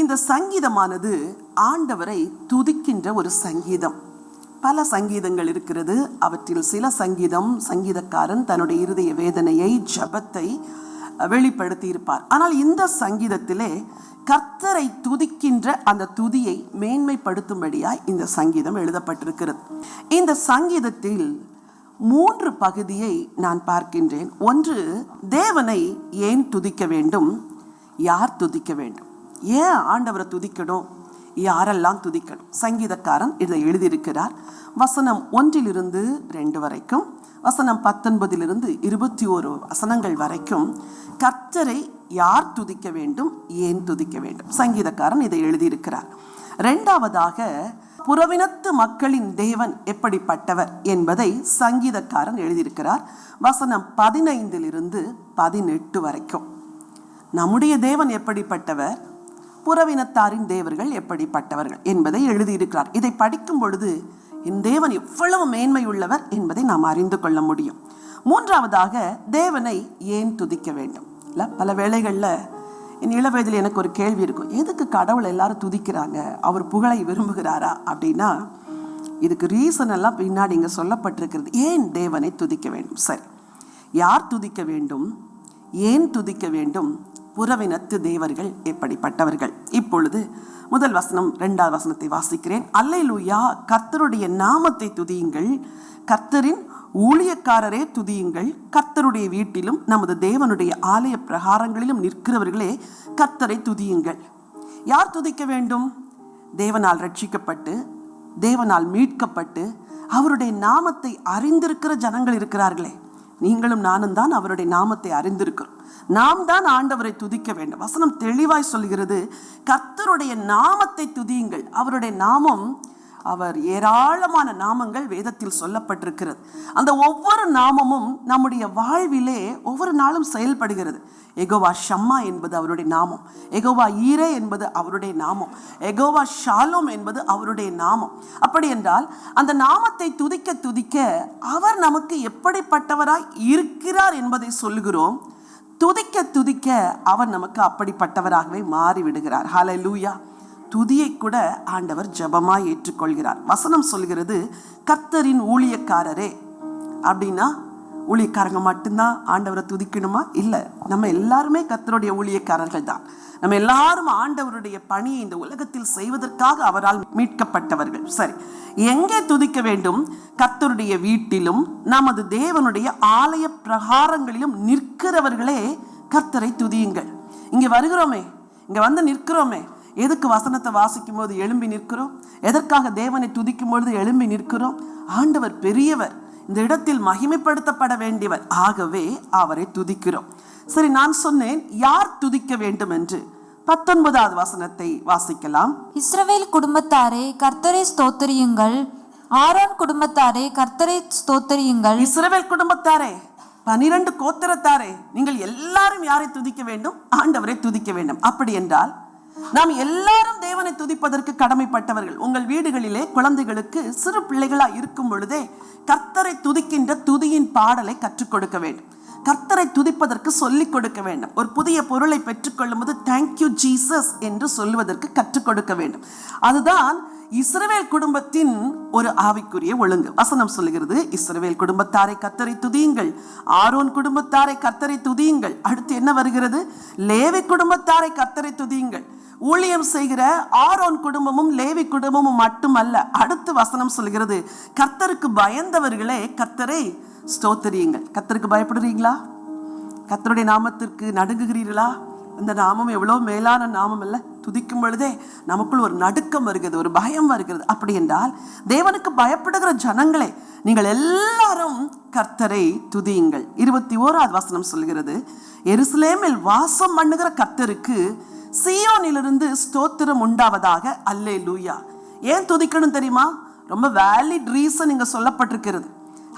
இந்த சங்கீதமானது ஆண்டவரை துதிக்கின்ற ஒரு சங்கீதம். பல சங்கீதங்கள் இருக்கிறது. அவற்றில் சில சங்கீதம் சங்கீதக்காரன் தன்னுடைய இருதய வேதனையை ஜபத்தை வெளிப்படுத்தியிருப்பார். ஆனால் இந்த சங்கீதத்திலே கர்த்தரை துதிக்கின்ற அந்த துதியை மேன்மைப்படுத்தும்படியாய் இந்த சங்கீதம் எழுதப்பட்டிருக்கிறது. இந்த சங்கீதத்தில் மூன்று பகுதியை நான் பார்க்கின்றேன். ஒன்று தேவனை ஏன் துதிக்க வேண்டும்? யார் துதிக்க வேண்டும்? ஏன் ஆண்டவரை துதிக்கணும்? யாரெல்லாம் துதிக்கணும்? சங்கீதக்காரன் இதை எழுதியிருக்கிறார். வசனம் ஒன்றிலிருந்து ரெண்டு வரைக்கும் வசனம் பத்தொன்பதிலிருந்து இருபத்தி ஓரு வசனங்கள் வரைக்கும் கர்த்தரை யார் துதிக்க வேண்டும்? ஏன் துதிக்க வேண்டும்? சங்கீதக்காரன் இதை எழுதியிருக்கிறார். ரெண்டாவதாக புறவினத்து மக்களின் தேவன் எப்படிப்பட்டவர் என்பதை சங்கீதக்காரன் எழுதியிருக்கிறார். வசனம் பதினைந்திலிருந்து பதினெட்டு வரைக்கும். நம்முடைய தேவன் எப்படிப்பட்டவர்? புறவினத்தாரின் தேவர்கள் எப்படிப்பட்டவர்கள் என்பதை எழுதியிருக்கிறார். இதை படிக்கும் பொழுது என் தேவன் எவ்வளவு மேன்மை உள்ளவர் என்பதை நாம் அறிந்து கொள்ள முடியும். மூன்றாவதாக தேவனை ஏன் துதிக்க வேண்டும்? இல்லை பல வேளைகளில் என் இளவயதில் எனக்கு ஒரு கேள்வி இருக்கும். எதுக்கு கடவுளை எல்லாரும் துதிக்கிறாங்க? அவர் புகழை விரும்புகிறாரா? அப்படின்னா இதுக்கு ரீசன் எல்லாம் பின்னாடி இங்கே சொல்லப்பட்டிருக்கிறது. ஏன் தேவனை துதிக்க வேண்டும்? சரி யார் துதிக்க வேண்டும்? ஏன் துதிக்க வேண்டும்? புறவினத்து தேவர்கள் எப்படிப்பட்டவர்கள்? இப்பொழுது முதல் வசனம் இரண்டாவது வசனத்தை வாசிக்கிறேன். அல்லைலூயா கர்த்தருடைய நாமத்தை துதியுங்கள். கர்த்தரின் ஊழியக்காரரே துதியுங்கள். கர்த்தருடைய வீட்டிலும் நமது தேவனுடைய ஆலய பிரகாரங்களிலும் நிற்கிறவர்களே கர்த்தரை துதியுங்கள். யார் துதிக்க வேண்டும்? தேவனால் ரட்சிக்கப்பட்டு தேவனால் மீட்கப்பட்டு அவருடைய நாமத்தை அறிந்திருக்கிற ஜனங்கள் இருக்கிறார்களே. நீங்களும் நானும் தான் அவருடைய நாமத்தை அறிந்திருக்கிறோம். நாம் தான் ஆண்டவரை துதிக்க வேண்டும். வசனம் தெளிவாய் சொல்கிறது கர்த்தருடைய நாமத்தை துதியுங்கள். அவருடைய நாமம் அவர் ஏராளமான நாமங்கள் வேதத்தில் சொல்லப்பட்டிருக்கிறது. அந்த ஒவ்வொரு நாமமும் நம்முடைய வாழ்விலே ஒவ்வொரு நாளும் செயல்படுகிறது. எகோவா ஷம்மா என்பது அவருடைய நாமம். எகோவா ஈரே என்பது அவருடைய நாமம். எகோவா ஷாலோம் என்பது அவருடைய நாமம். அப்படி என்றால் அந்த நாமத்தை துதிக்க துதிக்க அவர் நமக்கு எப்படிப்பட்டவராய் இருக்கிறார் என்பதை சொல்லுகிறோம். துதிக்க துதிக்க அவர் நமக்கு அப்படிப்பட்டவராகவே மாறி விடுகிறார் ஹாலை லூயா துதியை கூட ஆண்டவர் ஜபமாய் ஏற்றுக்கொள்கிறார். வசனம் சொல்கிறது கர்த்தரின் ஊழியக்காரரே அப்படின்னா ஊழியக்காரங்க மட்டும்தான் ஆண்டவரை துதிக்கணுமா? இல்லை. நம்ம எல்லாருமே கத்தருடைய ஊழியக்காரர்கள் தான் நம்ம எல்லாரும் ஆண்டவருடைய பணியை இந்த உலகத்தில் செய்வதற்காக அவரால் மீட்கப்பட்டவர்கள். சரி எங்கே துதிக்க வேண்டும்? கத்தருடைய வீட்டிலும் நமது தேவனுடைய ஆலய பிரகாரங்களிலும் நிற்கிறவர்களே கத்தரை துதியுங்கள். இங்கே வருகிறோமே இங்கே வந்து நிற்கிறோமே. எதுக்கு வசனத்தை வாசிக்கும் போது எழும்பி நிற்கிறோம்? எதற்காக தேவனை துதிக்கும் பொழுது எழும்பி நிற்கிறோம்? ஆண்டவர் பெரியவர். இந்த இடத்தில் மகிமைப்படுத்தப்பட வேண்டியவர். ஆகவே அவரை துதிக்கிறோம். சரி நான் சொன்னேன் யார் துதிக்க வேண்டும் என்று பத்தொன்பதாவது வசனத்தை வாசிக்கலாம். இஸ்ரவேல் குடும்பத்தாரே கர்த்தரை ஸ்தோத்திரியுங்கள். ஆரோன் குடும்பத்தாரே கர்த்தரை ஸ்தோத்திரியுங்கள். இஸ்ரவேல் குடும்பத்தாரே பனிரெண்டு கோத்திரத்தாரே நீங்கள் எல்லாரும் யாரை துதிக்க வேண்டும்? ஆண்டவரை துதிக்க வேண்டும். அப்படி என்றால் நாம் எல்லாரும் தேவனை துதிப்பதற்கு கடமைப்பட்டவர்கள். உங்கள் வீடுகளிலே குழந்தைகளுக்கு சிறு பிள்ளைகளா இருக்கும் பொழுதே கர்த்தரை துதிக்கின்ற துதியின் பாடலை கற்றுக் கொடுக்க வேண்டும். கர்த்தரை துதிப்பதற்கு சொல்லிக் கொடுக்க வேண்டும். ஒரு புதிய பொருளை பெற்றுக்கொள்ளும் போது தேங்க்யூ ஜீசஸ் என்று சொல்லுவதற்கு கற்றுக் கொடுக்க வேண்டும். அதுதான் இஸ்ரவேல் குடும்பத்தின் ஒரு ஆவிக்குரிய ஒழுங்கு. வசனம் சொல்லுகிறது இஸ்ரவேல் குடும்பத்தாரை கத்தரை துதியுங்கள். ஆரோன் குடும்பத்தாரை கத்தரை துதியுங்கள். அடுத்து என்ன வருகிறது? லேவி குடும்பத்தாரை கத்தரை துதியுங்கள். ஊழியம் செய்கிற ஆரோன் குடும்பமும் லேவி குடும்பமும் மட்டுமல்ல அடுத்து வசனம் சொல்கிறது கர்த்தருக்கு பயந்தவர்களே கர்த்தரை ஸ்தோத்தரியுங்கள். கர்த்தருக்கு பயப்படுறீங்களா? கர்த்தருடைய நாமத்திற்கு நடுங்குகிறீர்களா? அந்த நாமம் எவ்வளோ மேலான நாமம் அல்ல. துதிக்கும் பொழுதே நமக்குள் ஒரு நடுக்கம் வருகிறது ஒரு பயம் வருகிறது. அப்படி என்றால் தேவனுக்கு பயப்படுகிற ஜனங்களே நீங்கள் எல்லாரும் கர்த்தரை துதியுங்கள். இருபத்தி ஓராவது வசனம் சொல்கிறது எருசலேமில் வாசம் பண்ணுகிற கர்த்தருக்கு சியோனிலிருந்து ஸ்தோத்திரம் உண்டாவதாக அல்லே லூயா ஏன் துதிக்கணும் தெரியுமா? ரொம்ப வேலிட் ரீசன் இங்க சொல்லப்பட்டிருக்கிறது.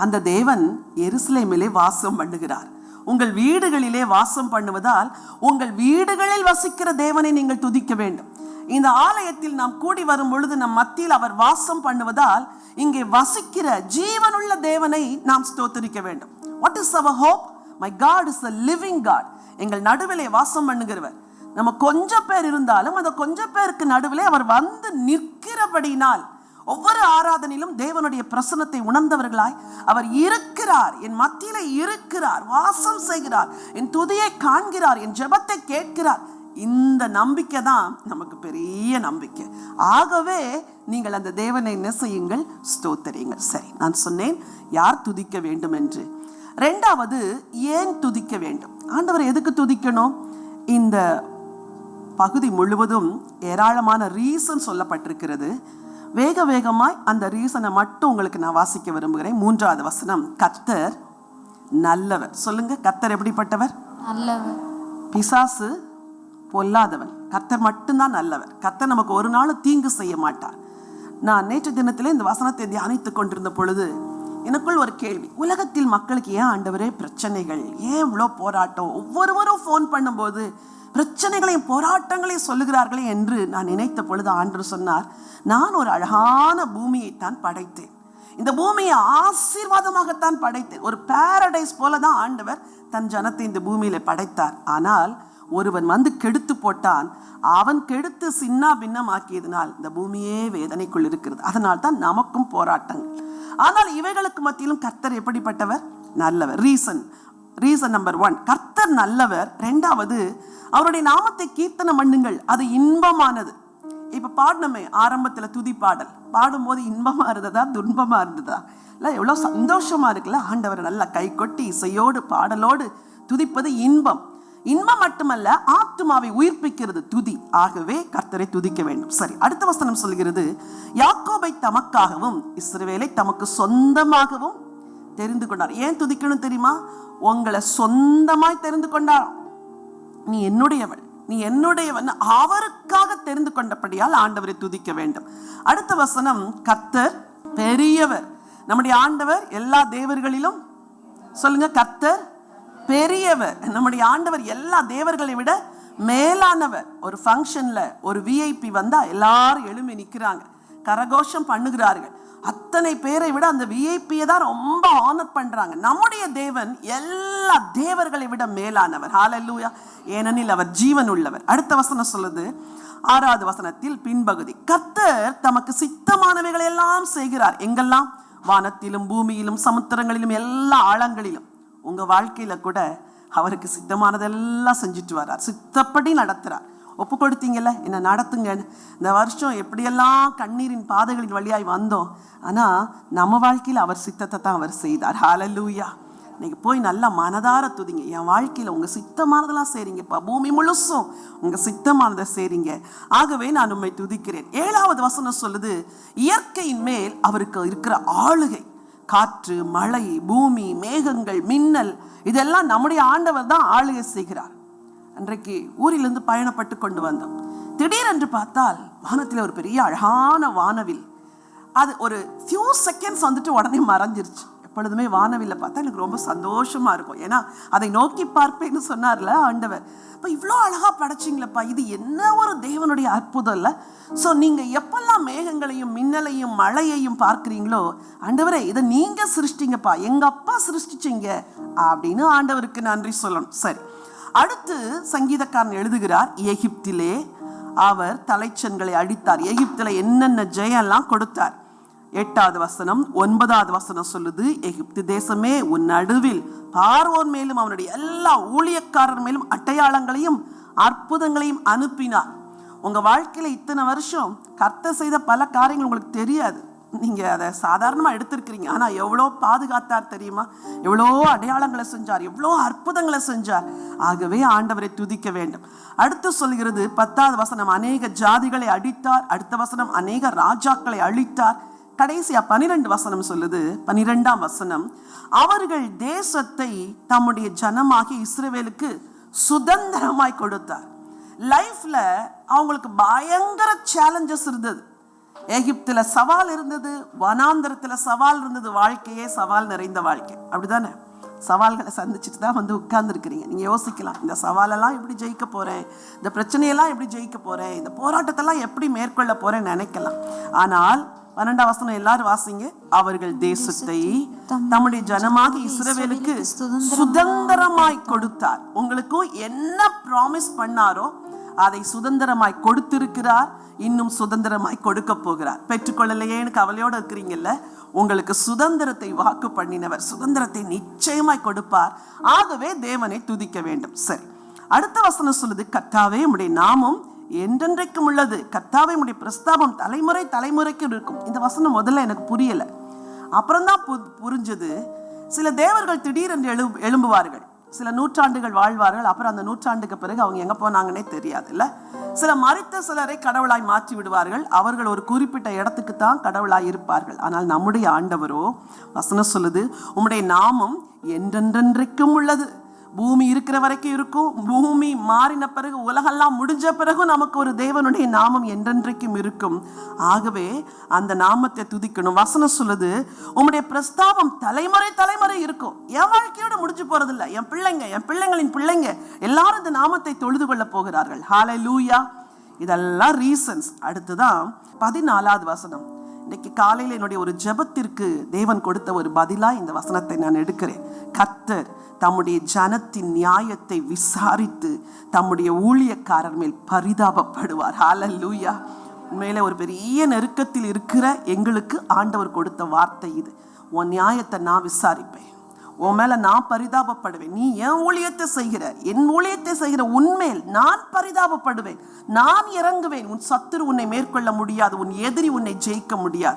அந்த தேவன் எருசலேமிலே வாசம் பண்ணுகிறார். உங்கள் வீடுகளிலே வாசம் பண்ணுவதால் உங்கள் வீடுகளில் வசிக்கிற தேவனை நீங்கள் துதிக்க வேண்டும். இந்த ஆலயத்தில் நாம் கூடி வரும் பொழுது நம் மத்தியில் அவர் வாசம் பண்ணுவதால் இங்கே வசிக்கிற ஜீவனுள்ள தேவனை நாம் ஸ்தோத்தரிக்க வேண்டும். What is our hope my God is a living God எங்கள் நடுவிலே வாசம் பண்ணுகிறவர். நம்ம கொஞ்சம் பேர் இருந்தாலும் அந்த கொஞ்சம் பேருக்கு நடுவில் அவர் வந்து நிற்கிறபடினால் ஒவ்வொரு ஆராதனையிலும் தேவனுடைய பிரசனத்தை உணர்ந்தவர்களாய் அவர் இருக்கிறார். என் மத்தியில இருக்கிறார் வாசம் செய்கிறார் என் துதியை காண்கிறார் என் ஜெபத்தை கேட்கிறார். இந்த நம்பிக்கை தான் நமக்கு பெரிய நம்பிக்கை. ஆகவே நீங்கள் அந்த தேவனை என்ன செய்யுங்கள் ஸ்தோத்தரியுங்கள். சரி நான் சொன்னேன் யார் துதிக்க வேண்டும் என்று? ரெண்டாவது ஏன் துதிக்க வேண்டும்? ஆண்டவர் எதுக்கு துதிக்கணும்? இந்த பகுதி முழுவதும் ஏராளமான ரீசன் சொல்லப்பட்டிருக்கிறது. வேக வேகமாய் அந்த ரீசனை மட்டும் உங்களுக்கு நான் வாசிக்க விரும்புகிறேன். மூன்றாவது வசனம் கத்தர் நல்லவர். சொல்லுங்க கத்தர் எப்படிப்பட்டவர்? நல்லவர். பிசாசு பொல்லாதவன். கர்த்தர் மட்டும்தான் நல்லவர். கர்த்தர் நமக்கு ஒரு நாள் தீங்கு செய்ய மாட்டார். நான் நேற்று தினத்திலே இந்த வசனத்தை தியானித்துக் கொண்டிருந்த பொழுது எனக்குள் ஒரு கேள்வி. உலகத்தில் மக்களுக்கு ஏன் ஆண்டவரே பிரச்சனைகள்? ஏன் இவ்வளோ போராட்டம்? ஒவ்வொருவரும் ஃபோன் பண்ணும்போது பிரச்சனைகளையும் போராட்டங்களையும் சொல்லுகிறார்களே என்று நான் நினைத்த பொழுது ஆண்டு சொன்னார் நான் ஒரு அழகான பூமியைத்தான் படைத்தேன். இந்த பூமியை ஆசீர்வாதமாகத்தான் படைத்தேன். ஒரு பேரடைஸ் போல தான் ஆண்டவர் தன் ஜனத்தை இந்த பூமியில படைத்தார். ஆனால் ஒருவன் வந்து கெடுத்து போட்டான். அவன் கெடுத்து சின்ன பின்னமாக்கியதனால் இந்த பூமியே வேதனைக்குள் இருக்கிறது. அதனால் தான் நமக்கும் போராட்டங்கள். ஆனால் இவைகளுக்கு மத்தியிலும் கர்த்தர் எப்படிப்பட்டவர்? நல்லவர். ரீசன் ரீசன் நம்பர் ஒன் கர்த்தர் நல்லவர். ரெண்டாவது அவருடைய நாமத்தை கீர்த்தனம் பண்ணுங்கள். அது இன்பமானது. இப்ப பாடினமே ஆரம்பத்துல துதி பாடல். பாடும்போது இன்பமா இருந்ததா துன்பமா இருந்ததா? இல்ல எவ்வளவு சந்தோஷமா இருக்குல்ல? ஆண்டவரை நல்லா கை கொட்டி இசையோடு பாடலோடு துதிப்பது இன்பம். இன்பம் மட்டுமல்ல ஆத்துமாவை உயிர்ப்பிக்கிறது துதி. ஆகவே கர்த்தரை துதிக்க வேண்டும். சரி அடுத்த வசனம் சொல்கிறது யாக்கோபை தமக்காகவும் இஸ்ரவேலை தமக்கு சொந்தமாகவும் தெரிந்து கொண்டார். ஏன் துதிக்கணும் தெரியுமா? உங்களை சொந்தமாய் தெரிந்து கொண்டார் நீ என்னுடையவள். நீ என்னுடையவன். அவருக்காக தெரிந்து கொண்டபடியால் ஆண்டவரை துதிக்க வேண்டும். அடுத்த வசனம் கத்தர் பெரியவர். நம்முடைய ஆண்டவர் எல்லா தேவர்களிலும் சொல்லுங்க கத்தர் பெரியவர். நம்முடைய ஆண்டவர் எல்லா தேவர்களை விட மேலானவர். ஒரு ஃபங்க்ஷன்ல ஒரு விஐபி வந்தால் எல்லாரும் எழும்பி நிற்கிறாங்க கரகோஷம் பண்ணுகிறார்கள். அத்தனை பேரை விட அந்த விஐபியை தான் ரொம்ப ஆனர் பண்ணுறாங்க நம்முடைய தேவன் எல்லா தேவர்களை விட மேலானவர். ஹாலல்லூயா ஏனெனில் அவர் ஜீவன் உள்ளவர் அடுத்த வசனம் சொல்லுது. ஆறாவது வசனத்தில் பின்பகுதி. கத்தர் தமக்கு சித்தமானவைகளை எல்லாம் செய்கிறார். எங்கெல்லாம்? வானத்திலும் பூமியிலும் சமுத்திரங்களிலும் எல்லா ஆழங்களிலும். உங்கள் வாழ்க்கையில கூட அவருக்கு சித்தமானதெல்லாம் செஞ்சுட்டு வர்றார். சித்தப்படி நடத்துறார். ஒப்பு கொடுத்தீங்கல்ல என்ன நடத்துங்கன்னு. இந்த வருஷம் எப்படியெல்லாம் கண்ணீரின் பாதைகளின் வழியாய் வந்தோம் ஆனால் நம்ம வாழ்க்கையில் அவர் சித்தத்தை தான் அவர் செய்தார். ஹாலலூயா இன்னைக்கு போய் நல்லா மனதார துதிங்க. என் வாழ்க்கையில் உங்கள் சித்தமானதெல்லாம் செய்றீங்கப்பா பூமி முழுசும் உங்கள் சித்தமானதை செய்றீங்க ஆகவே நான் உண்மை துதிக்கிறேன். ஏழாவது வசனம் சொல்லுது இயற்கையின் மேல் அவருக்கு இருக்கிற ஆளுகை காற்று மழை பூமி மேகங்கள் மின்னல் இதெல்லாம் நம்முடைய ஆண்டவர் தான் ஆளுகை செய்கிறார். அன்றைக்கு ஊரிலிருந்து பயணப்பட்டு கொண்டு வந்தோம். திடீரென்று பார்த்தால் வானத்தில் ஒரு பெரிய அழகான வானவில் அது ஒரு ஃபியூ செகண்ட்ஸ் வந்துட்டு உடனே மறைஞ்சிருச்சு. எப்பொழுதுமே வானவில்லை பார்த்தா எனக்கு ரொம்ப சந்தோஷமா இருக்கும். ஏன்னா அதை நோக்கி பார்ப்பேன்னு சொன்னார்ல ஆண்டவர். இப்போ இவ்வளோ அழகா படைச்சிங்களப்பா. இது என்ன ஒரு தேவனுடைய அற்புதம் இல்லை? ஸோ நீங்க எப்பெல்லாம் மேகங்களையும் மின்னலையும் மழையையும் பார்க்குறீங்களோ ஆண்டவரே இதை நீங்க சிருஷ்டிங்கப்பா. எங்க அப்பா சிருஷ்டிச்சிங்க. அப்படின்னு ஆண்டவருக்கு நன்றி சொல்லணும். சரி. அடுத்து சங்கீதக்காரன் எழுதுகிறார் எகிப்திலே அவர் தலைச்சன்களை அடித்தார். எகிப்தில என்னென்ன ஜெயம்லாம் கொடுத்தார்? எட்டாவது வசனம் ஒன்பதாவது வசனம் சொல்லுது எகிப்து தேசமே உன் நடுவில். பார்வோன் மேலும் அவனுடைய எல்லா ஊழியக்காரர் மேலும் அட்டையாளங்களையும் அற்புதங்களையும் அனுப்பினார். உங்க வாழ்க்கையில இத்தனை வருஷம் கர்த்த செய்த பல காரியங்கள் உங்களுக்கு தெரியாது. நீங்க அதை சாதாரணமா எடுத்திருக்கிறீங்க. ஆனா எவ்வளோ பாதுகாத்தார் தெரியுமா? எவ்வளோ அடையாளங்களை செஞ்சார். எவ்வளோ அற்புதங்களை செஞ்சார். ஆகவே ஆண்டவரை துதிக்க வேண்டும். அடுத்து சொல்கிறது பத்தாவது வசனம் அநேக ஜாதிகளை அடித்தார். அடுத்த வசனம் அநேக ராஜாக்களை அழித்தார். கடைசியா பனிரெண்டு வசனம் சொல்லுது. பனிரெண்டாம் வசனம் அவர்கள் தேசத்தை தம்முடைய ஜனமாகி இஸ்ரேவேலுக்கு சுதந்திரமாய் கொடுத்தார். லைஃப்ல அவங்களுக்கு பயங்கர சேலஞ்சஸ் இருந்தது. எகிப்துல சவால் இருந்தது வனாந்தரத்துல சவால் இருந்தது வாழ்க்கையே சவால் நிறைந்த வாழ்க்கை. அப்படிதானே? சவால்களை சந்திச்சுட்டு தான் வந்து உட்கார்ந்துருக்கிறீங்க. நீங்கள் யோசிக்கலாம் இந்த சவாலெல்லாம் எப்படி ஜெயிக்க போகிறேன் இந்த பிரச்சனையெல்லாம் எப்படி ஜெயிக்க போகிறேன் இந்த போராட்டத்தெல்லாம் எப்படி மேற்கொள்ள போகிறேன்னு நினைக்கலாம். ஆனால் பன்னெண்டாம் வசனம் எல்லாரும் வாசிங்க. அவர்கள் தேசத்தை தம்முடைய ஜனமாக இஸ்ரவேலுக்கு சுதந்திரமாய் கொடுத்தார். உங்களுக்கும் என்ன ப்ராமிஸ் பண்ணாரோ அதை சுதந்திரமாய் கொடுத்திருக்கிறார் இன்னும் சுதந்திரமாய் கொடுக்க போகிறார். பெற்றுக்கொள்ளலையேன்னு கவலையோடு இருக்கிறீங்கல்ல? உங்களுக்கு சுதந்திரத்தை வாக்கு பண்ணினவர் சுதந்திரத்தை நிச்சயமாய் கொடுப்பார். ஆகவே தேவனை துதிக்க வேண்டும். சரி. அடுத்த வசனம் சொல்லுது கத்தாவே உடைய நாமம் என்றென்றைக்கும் உள்ளது. கர்த்தாவே உடைய பிரஸ்தாபம் தலைமுறை தலைமுறைக்கு இருக்கும். இந்த வசனம் முதல்ல எனக்கு புரியல. அப்புறம்தான் பு- புரிஞ்சது. சில தேவர்கள் திடீரென்று எழு எழும்புவார்கள். சில நூற்றாண்டுகள் வாழ்வார்கள் அப்புறம் அந்த நூற்றாண்டுக்கு பிறகு அவங்க எங்க போனாங்கன்னே தெரியாது இல்ல சில மறித்த சிலரை கடவுளாய் மாற்றி விடுவார்கள். அவர்கள் ஒரு குறிப்பிட்ட இடத்துக்கு தான் கடவுளாய் இருப்பார்கள். ஆனால் நம்முடைய ஆண்டவரோ வசனம் சொல்லுது உம்முடைய நாமம் என்றென்றென்றைக்கும் உள்ளது. பூமி இருக்கிற வரைக்கும் இருக்கும். பூமி மாறின பிறகு உலகெல்லாம் முடிஞ்ச பிறகும் நமக்கு ஒரு தேவனுடைய நாமம் என்றென்றைக்கும் இருக்கும். ஆகவே அந்த நாமத்தை துதிக்கணும். வசனம் சொல்லுது உம்முடைய பிரஸ்தாபம் தலைமுறை தலைமுறை இருக்கும். என் வாழ்க்கையோட முடிஞ்சு போறதில்ல. என் பிள்ளைங்க என் பிள்ளைங்களின் பிள்ளைங்க எல்லாரும் இந்த நாமத்தை தொழுது கொள்ள போகிறார்கள். ஹாலை லூயா இதெல்லாம் ரீசன்ஸ் அடுத்துதான் பதினாலாவது வசனம். இன்னைக்கு காலையில் என்னுடைய ஒரு ஜெபத்திற்கு தேவன் கொடுத்த ஒரு பதிலாக இந்த வசனத்தை நான் எடுக்கிறேன். கத்தர் தம்முடைய ஜனத்தின் நியாயத்தை விசாரித்து தம்முடைய ஊழியக்காரர் மேல் பரிதாபப்படுவார். ஹalleluya உண்மையிலே ஒரு பெரிய நெருக்கத்தில் இருக்கிற எங்களுக்கு ஆண்டவர் கொடுத்த வார்த்தை இது. உன் நியாயத்தை நான் விசாரிப்பேன். உன் மேல நான் பரிதாபப்படுவேன். நீ என் ஊழியத்தை செய்கிற என் ஊழியத்தை செய்கிற உன்மேல் நான் பரிதாபப்படுவேன். நான் இறங்குவேன். உன் சத்துரு உன்னை மேற்கொள்ள முடியாது. உன் எதிரி உன்னை ஜெயிக்க முடியாது.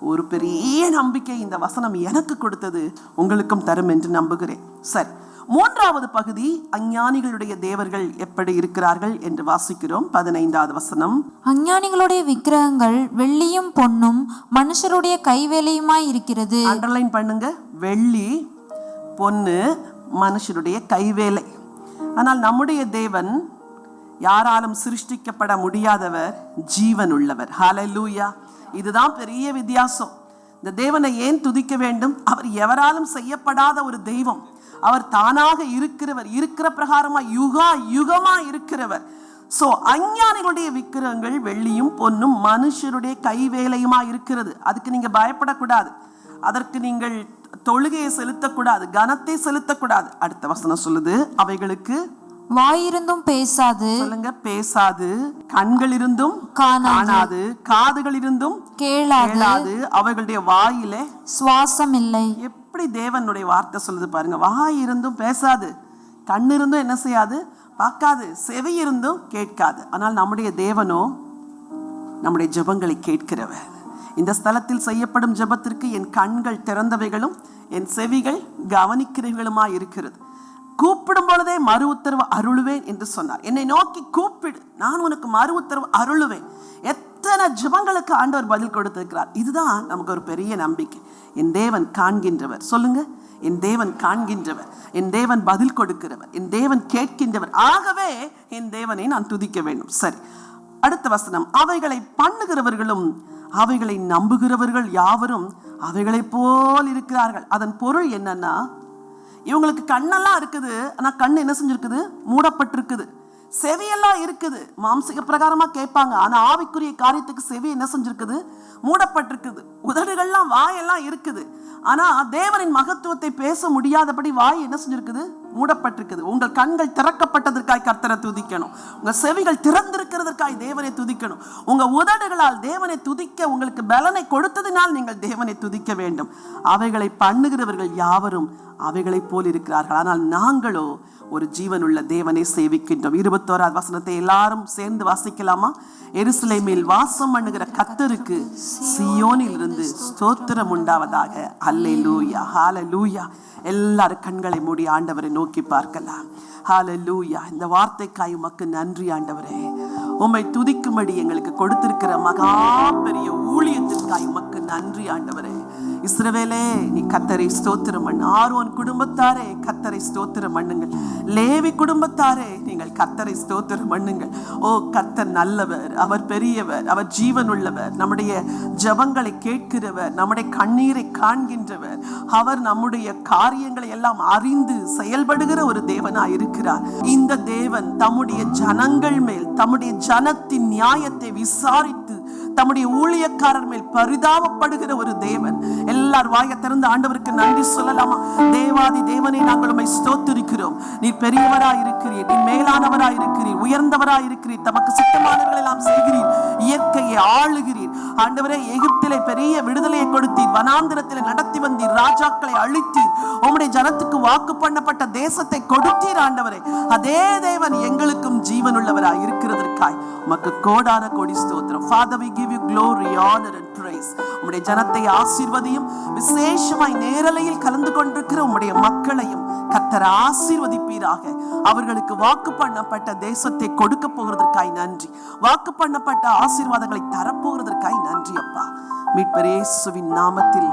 ஒரு பெரிய நம்பிக்கை இந்த வசனம் எனக்கு கொடுத்தது. உங்களுக்கும் தரும் என்று நம்புகிறேன். சரி மூன்றாவது பகுதி அஞ்ஞானிகளுடைய தேவர்கள் எப்படி இருக்கிறார்கள் என்று வாசிக்கிறோம். பதினைந்தாவது வசனம். அஞ்ஞானிகளுடைய விக்கிரகங்கள் வெள்ளியும் பொன்னும் மனுஷருடைய கைவேலையுமாய் இருக்கிறது. அண்டர்லைன் பண்ணுங்க. வெள்ளி பொண்ணு மனுஷருடைய கைவேலை. ஆனால் நம்முடைய தேவன் யாராலும் சிருஷ்டிக்கப்பட முடியாதவர் ஜீவன் உள்ளவர் ஹalleluya இதுதான் பெரிய வித்தியாசம். இந்த தேவனை ஏன் துதிக்க வேண்டும்? அவர் எவராலும் செய்யப்படாத ஒரு தெய்வம். அவர் தானாக இருக்கிறவர் இருக்கிற பிரகாரமா யுகா யுகமா இருக்கிறவர். சோ அஞ்ஞானிகளுடைய விக்கிரகங்கள் வெள்ளியும் பொன்னும் மனுஷருடைய கைவேலையுமா இருக்கிறது? அதுக்கு நீங்க பயப்படக்கூடாது. அதற்கு நீங்கள் தொழுகையை செலுத்தக்கூடாது கனத்தை செலுத்தக்கூடாது. அடுத்த வசனம் சொல்லுது அவைகளுக்கு வாயிருந்தும் பேசாது சொல்லுங்க பேசாது. கண்கள் இருந்தும் காணாது. காதுகள் இருந்தும் கேளாது. அவைகளுடைய வாயிலே சுவாசம் இல்லை எப்படி தேவனுடைய வார்த்தை சொல்லுது பாருங்க. வாய் இருந்தும் பேசாது. கண் இருந்தும் என்ன செய்யாது? பார்க்காது. செவி இருந்தும் கேட்காது. ஆனால் நம்முடைய தேவனோ நம்முடைய ஜெபங்களை கேட்கிறவர். இந்த ஸ்தலத்தில் செய்யப்படும் ஜெபத்திற்கு என் கண்கள் திறந்தவைகளும் என் செவிகள் கவனிக்கிறவைகளுமாய் இருக்கிறது. கூப்பிடும் பொழுதே மறு உத்தரவு அருளுவேன் என்று சொன்னார். என்னை நோக்கி கூப்பிடு நான் உனக்கு மறு உத்தரவு அருளுவேன். எத்தனை ஜெபங்களுக்கு ஆண்டவர் பதில் கொடுத்திருக்கிறார். இதுதான் நமக்கு ஒரு பெரிய நம்பிக்கை. என் தேவன் காண்கின்றவர். சொல்லுங்க. என் தேவன் காண்கின்றவர். என் தேவன் பதில் கொடுக்கிறவர். என் தேவன் கேட்கின்றவர். ஆகவே என் தேவனை நான் துதிக்க வேண்டும். சரி. அடுத்த வசனம். அவைகளை பண்ணுகிறவர்களும் அவைகளை நம்புகிறவர்கள் யாவரும் அவைகளைப் போல் இருக்கிறார்கள். அதன் பொருள் என்னன்னா இவங்களுக்கு கண்ணெல்லாம் இருக்குது ஆனால் கண் என்ன செஞ்சிருக்குது? மூடப்பட்டிருக்குது. செவியெல்லாம் இருக்குது. மாம்சிக பிரகாரமா கேட்பாங்க. ஆனா ஆவிக்குரிய காரியத்துக்கு செவி என்ன செஞ்சிருக்குது? மூடப்பட்டிருக்குது. உதடுகள்லாம் வாயெல்லாம் இருக்குது. ஆனா தேவனின் மகத்துவத்தை பேச முடியாதபடி வாய் என்ன செஞ்சிருக்குது? மூடப்பட்டிருக்குது. உங்கள் கண்கள் திறக்கப்பட்டதற்காய் கர்த்தரை துதிக்கணும். உங்க செவிகள் திறந்திருக்கிறதற்காய் தேவனை துதிக்கணும். உங்க உதடுகளால் தேவனை துதிக்க உங்களுக்கு பலனை கொடுத்ததினால் நீங்கள் தேவனை துதிக்க வேண்டும். அவைகளை பண்ணுகிறவர்கள் யாவரும் அவைகளைப் போல் இருக்கிறார்கள். ஆனால் நாங்களோ ஒரு ஜீவனுள்ள தேவனை சேவிக்கின்றோம். இருபத்தோராவது வசனத்தை எல்லாரும் சேர்ந்து வாசிக்கலாமா? எருசலேமில் வாசம் பண்ணுகிற கத்தருக்கு சியோனில் இருந்து ஸ்தோத்திரம் உண்டாவதாக. அல்லேலூயா ஹalleluya எல்லாரும் கண்களை மூடி ஆண்டவரை நோக்கி பார்க்கலாம். ஹால லூயா இந்த வார்த்தைக்காய் உமக்கு நன்றி ஆண்டவரே. உம்மை துதிக்கும்படி எங்களுக்கு கொடுத்திருக்கிற மகா பெரிய ஊழியத்திற்காய் உமக்கு நன்றி ஆண்டவரே. இஸ்ரவேலே நீ கத்தரை ஸ்தோத்திரம் பண்ணு. ஆர்வன் குடும்பத்தாரே கத்தரை ஸ்தோத்திரம் பண்ணுங்கள். லேவி குடும்பத்தாரே நீங்கள் கத்தரை ஸ்தோத்திரம் பண்ணுங்கள். ஓ கத்தர் நல்லவர் அவர் பெரியவர் அவர் ஜீவன் உள்ளவர் நம்முடைய ஜபங்களை கேட்கிறவர் நம்முடைய கண்ணீரை காண்கின்றவர். அவர் நம்முடைய காரியங்களை எல்லாம் அறிந்து செயல்படுகிற ஒரு தேவனா இருக்கிறார். இந்த தேவன் தம்முடைய ஜனங்கள் மேல் தம்முடைய ஜனத்தின் நியாயத்தை விசாரித்து தம்முடைய ஊழியக்காரர் மேல் பரிதாபப்படுகிற ஒரு தேவன். எல்லார் வாய திறந்து ஆண்டவருக்கு நன்றி சொல்லலாமா? தேவாதி தேவனை நாங்கள் உண்மை ஸ்தோத்திருக்கிறோம். நீ பெரியவராய் இருக்கிறீர் நீ மேலானவராய் இருக்கிறீர் உயர்ந்தவராய் இருக்கிறீர் தமக்கு சித்தமானவர்கள் எல்லாம் செய்கிறீர் இயற்கையை ஆளுகிறீர். ஆண்டவரே எகிப்திலே பெரிய விடுதலையை கொடுத்தீர் வனாந்திரத்திலே நடத்தி வந்தீர் ராஜாக்களை அழித்தீர் உம்முடைய ஜனத்துக்கு வாக்கு பண்ணப்பட்ட தேசத்தை கொடுத்தீர் ஆண்டவரே. அதே தேவன் எங்களுக்கும் ஜீவனுள்ளவராய் இருக்கிறதற்காய் உமக்கு கோடான கோடி ஸ்தோத்திரம். Father we give you glory honor and praise. உம்முடைய ஜனத்தை ஆசீர்வதியும் விசேஷமாய் நேரலையில் கலந்து கொண்டிருக்கிற உம்முடைய மக்களையும் கத்தர் ஆசீர்வதிப்பீராக. அவர்களுக்கு வாக்கு பண்ணப்பட்ட தேசத்தை கொடுக்க போகிறதற்காய் நன்றி. வாக்கு பண்ணப்பட்ட ஆசீர்வாதங்களை தரப்போகிறதற்காய் நன்றி அப்பா. மீட்பரேசுவின் நாமத்தில்